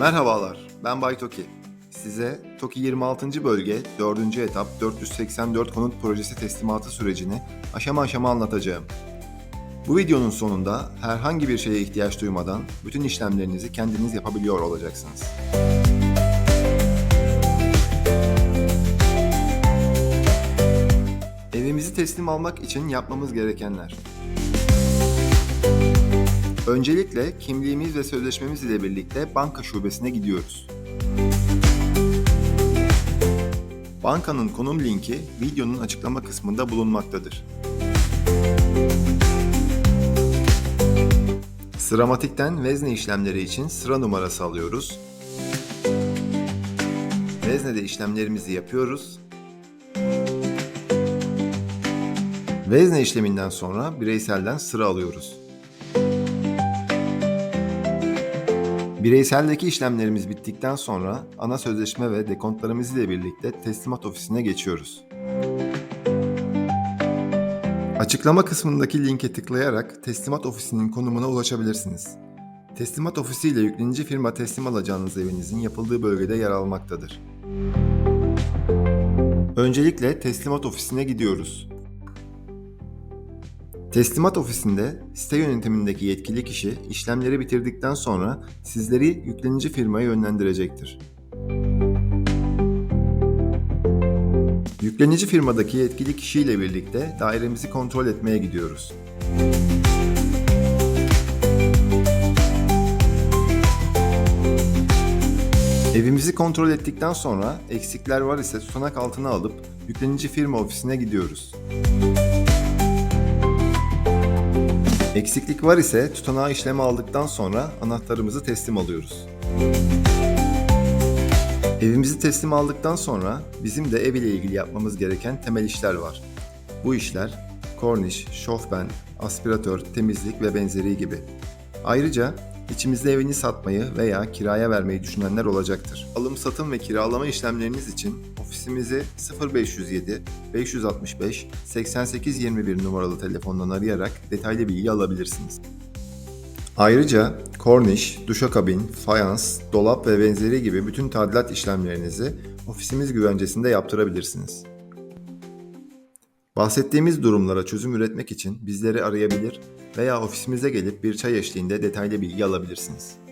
Merhabalar, ben Bay Toki. Size TOKİ 26. bölge 4. etap 484 konut projesi teslimatı sürecini aşama aşama anlatacağım. Bu videonun sonunda herhangi bir şeye ihtiyaç duymadan bütün işlemlerinizi kendiniz yapabiliyor olacaksınız. Evimizi teslim almak için yapmamız gerekenler. Öncelikle kimliğimiz ve sözleşmemiz ile birlikte banka şubesine gidiyoruz. Bankanın konum linki videonun açıklama kısmında bulunmaktadır. Sıramatik'ten vezne işlemleri için sıra numarası alıyoruz. Vezne'de işlemlerimizi yapıyoruz. Vezne işleminden sonra bireyselden sıra alıyoruz. Bireyseldeki işlemlerimiz bittikten sonra ana sözleşme ve dekontlarımız ile birlikte teslimat ofisine geçiyoruz. Açıklama kısmındaki linke tıklayarak teslimat ofisinin konumuna ulaşabilirsiniz. Teslimat ofisi ile yüklenici firma teslim alacağınız evinizin yapıldığı bölgede yer almaktadır. Öncelikle teslimat ofisine gidiyoruz. Teslimat ofisinde site yönetimindeki yetkili kişi işlemleri bitirdikten sonra sizleri yüklenici firmaya yönlendirecektir. Yüklenici firmadaki yetkili kişiyle birlikte dairemizi kontrol etmeye gidiyoruz. Evimizi kontrol ettikten sonra eksikler var ise tutanak altına alıp yüklenici firma ofisine gidiyoruz. Eksiklik var ise tutanağı işleme aldıktan sonra anahtarımızı teslim alıyoruz. Evimizi teslim aldıktan sonra bizim de ev ile ilgili yapmamız gereken temel işler var. Bu işler korniş, şofben, aspiratör, temizlik ve benzeri gibi. Ayrıca içimizde evini satmayı veya kiraya vermeyi düşünenler olacaktır. Alım, satım ve kiralama işlemleriniz için ofisimizi 0507 565 8821 numaralı telefondan arayarak detaylı bilgi alabilirsiniz. Ayrıca korniş, duşakabin, fayans, dolap ve benzeri gibi bütün tadilat işlemlerinizi ofisimiz güvencesinde yaptırabilirsiniz. Bahsettiğimiz durumlara çözüm üretmek için bizleri arayabilir veya ofisimize gelip bir çay eşliğinde detaylı bilgi alabilirsiniz.